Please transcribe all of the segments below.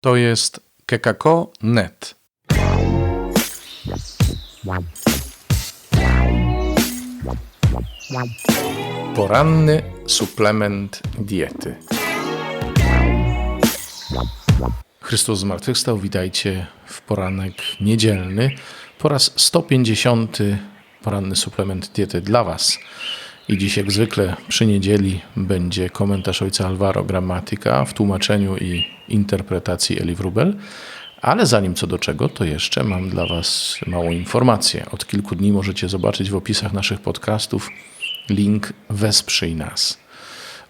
To jest kekako.net. Poranny suplement diety. Chrystus zmartwychwstał, witajcie w poranek niedzielny. Po raz 150 poranny suplement diety dla Was. I dziś jak zwykle przy niedzieli będzie komentarz ojca Alvaro Grammatica w tłumaczeniu i interpretacji Eli Wrubel. Ale zanim co do czego, to jeszcze mam dla Was małą informację. Od kilku dni możecie zobaczyć w opisach naszych podcastów link Wesprzyj nas.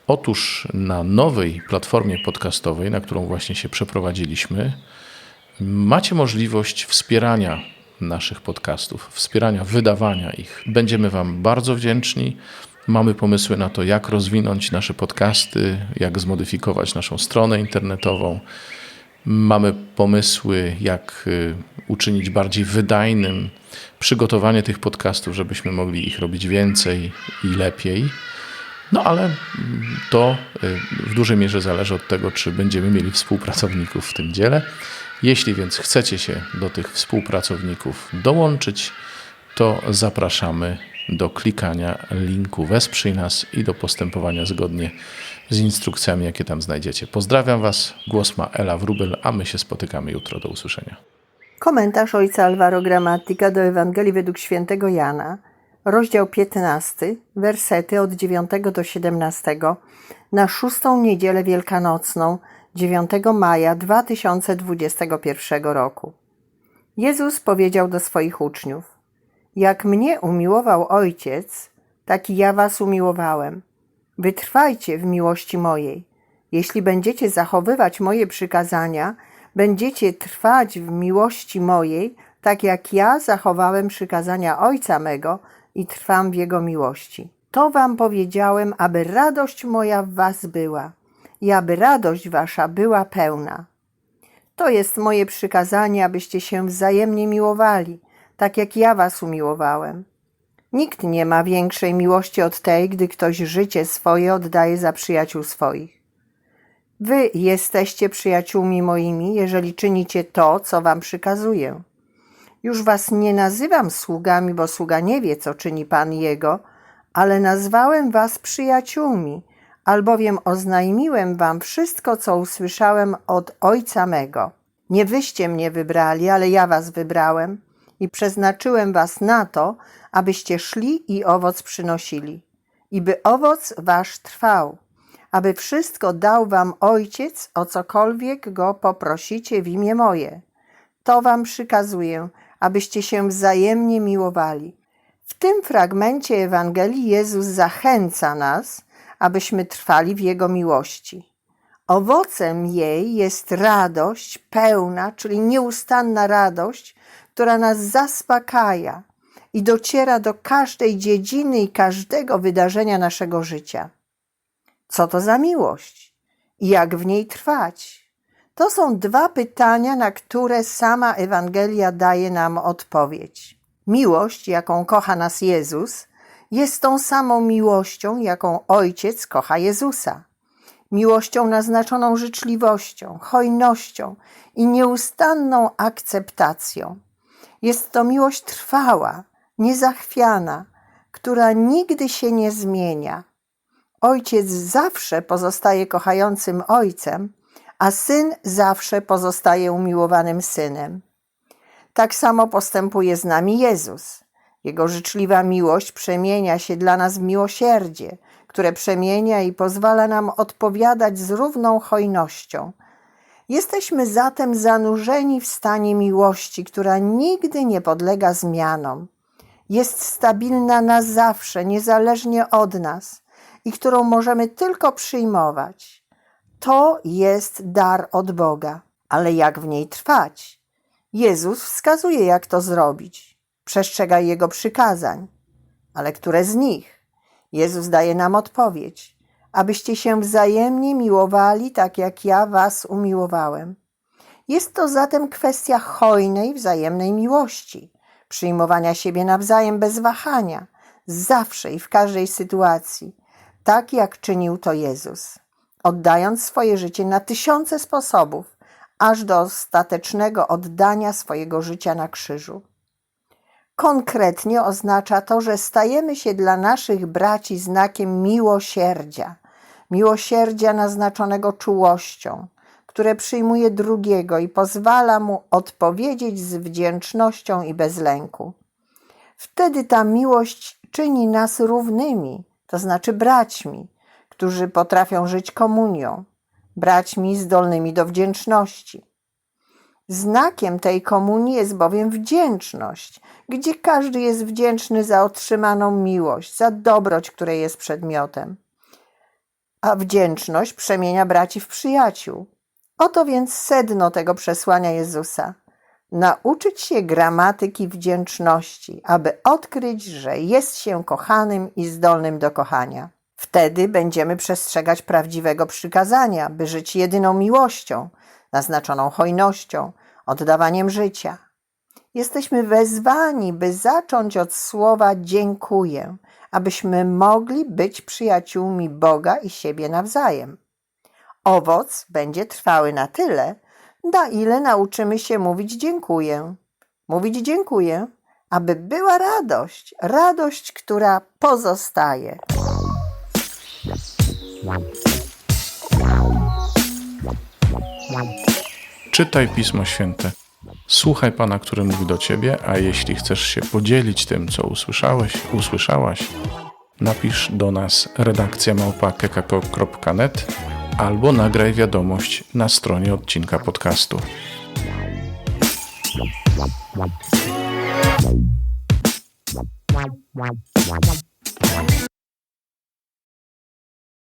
Otóż na nowej platformie podcastowej, na którą właśnie się przeprowadziliśmy, macie możliwość wspierania naszych podcastów, wspierania wydawania ich. Będziemy Wam bardzo wdzięczni. Mamy pomysły na to, jak rozwinąć nasze podcasty, jak zmodyfikować naszą stronę internetową. Mamy pomysły, jak y, uczynić bardziej wydajnym przygotowanie tych podcastów, żebyśmy mogli ich robić więcej i lepiej. No ale to y, w dużej mierze zależy od tego, czy będziemy mieli współpracowników w tym dziele. Jeśli więc chcecie się do tych współpracowników dołączyć, to zapraszamy do klikania linku Wesprzyj nas i do postępowania zgodnie z instrukcjami, jakie tam znajdziecie. Pozdrawiam Was. Głos ma Ela Wrubel, a my się spotykamy jutro. Do usłyszenia. Komentarz ojca Alvaro Gramatika do Ewangelii według świętego Jana, rozdział 15, wersety od 9 do 17, na szóstą niedzielę wielkanocną, 9 maja 2021 roku. Jezus powiedział do swoich uczniów: Jak mnie umiłował Ojciec, tak i ja was umiłowałem. Wytrwajcie w miłości mojej. Jeśli będziecie zachowywać moje przykazania, będziecie trwać w miłości mojej, tak jak ja zachowałem przykazania Ojca mego i trwam w Jego miłości. To wam powiedziałem, aby radość moja w was była i aby radość wasza była pełna. To jest moje przykazanie, abyście się wzajemnie miłowali, tak jak ja was umiłowałem. Nikt nie ma większej miłości od tej, gdy ktoś życie swoje oddaje za przyjaciół swoich. Wy jesteście przyjaciółmi moimi, jeżeli czynicie to, co wam przykazuję. Już was nie nazywam sługami, bo sługa nie wie, co czyni Pan jego, ale nazwałem was przyjaciółmi, albowiem oznajmiłem wam wszystko, co usłyszałem od Ojca mego. Nie wyście mnie wybrali, ale ja was wybrałem i przeznaczyłem was na to, abyście szli i owoc przynosili, i by owoc wasz trwał, aby wszystko dał wam Ojciec, o cokolwiek go poprosicie w imię moje. To wam przykazuję, abyście się wzajemnie miłowali. W tym fragmencie Ewangelii Jezus zachęca nas, abyśmy trwali w Jego miłości. Owocem jej jest radość pełna, czyli nieustanna radość, która nas zaspokaja i dociera do każdej dziedziny i każdego wydarzenia naszego życia. Co to za miłość i jak w niej trwać? To są dwa pytania, na które sama Ewangelia daje nam odpowiedź. Miłość, jaką kocha nas Jezus, jest tą samą miłością, jaką Ojciec kocha Jezusa. Miłością naznaczoną życzliwością, hojnością i nieustanną akceptacją. Jest to miłość trwała, niezachwiana, która nigdy się nie zmienia. Ojciec zawsze pozostaje kochającym ojcem, a syn zawsze pozostaje umiłowanym synem. Tak samo postępuje z nami Jezus. Jego życzliwa miłość przemienia się dla nas w miłosierdzie, które przemienia i pozwala nam odpowiadać z równą hojnością. Jesteśmy zatem zanurzeni w stanie miłości, która nigdy nie podlega zmianom. Jest stabilna na zawsze, niezależnie od nas i którą możemy tylko przyjmować. To jest dar od Boga, ale jak w niej trwać? Jezus wskazuje, jak to zrobić. Przestrzega Jego przykazań. Ale które z nich? Jezus daje nam odpowiedź. Abyście się wzajemnie miłowali, tak jak ja was umiłowałem. Jest to zatem kwestia hojnej, wzajemnej miłości, przyjmowania siebie nawzajem bez wahania, zawsze i w każdej sytuacji, tak jak czynił to Jezus, oddając swoje życie na tysiące sposobów, aż do ostatecznego oddania swojego życia na krzyżu. Konkretnie oznacza to, że stajemy się dla naszych braci znakiem miłosierdzia, miłosierdzia naznaczonego czułością, które przyjmuje drugiego i pozwala mu odpowiedzieć z wdzięcznością i bez lęku. Wtedy ta miłość czyni nas równymi, to znaczy braćmi, którzy potrafią żyć komunią, braćmi zdolnymi do wdzięczności. Znakiem tej komunii jest bowiem wdzięczność, gdzie każdy jest wdzięczny za otrzymaną miłość, za dobroć, której jest przedmiotem. A wdzięczność przemienia braci w przyjaciół. Oto więc sedno tego przesłania Jezusa. Nauczyć się gramatyki wdzięczności, aby odkryć, że jest się kochanym i zdolnym do kochania. Wtedy będziemy przestrzegać prawdziwego przykazania, by żyć jedyną miłością, naznaczoną hojnością, oddawaniem życia. Jesteśmy wezwani, by zacząć od słowa dziękuję, abyśmy mogli być przyjaciółmi Boga i siebie nawzajem. Owoc będzie trwały na tyle, na ile nauczymy się mówić dziękuję. Mówić dziękuję, aby była radość, radość, która pozostaje. Czytaj Pismo Święte. Słuchaj Pana, który mówi do Ciebie, a jeśli chcesz się podzielić tym, co usłyszałeś, usłyszałaś, napisz do nas redakcja małpa.kekako.net albo nagraj wiadomość na stronie odcinka podcastu.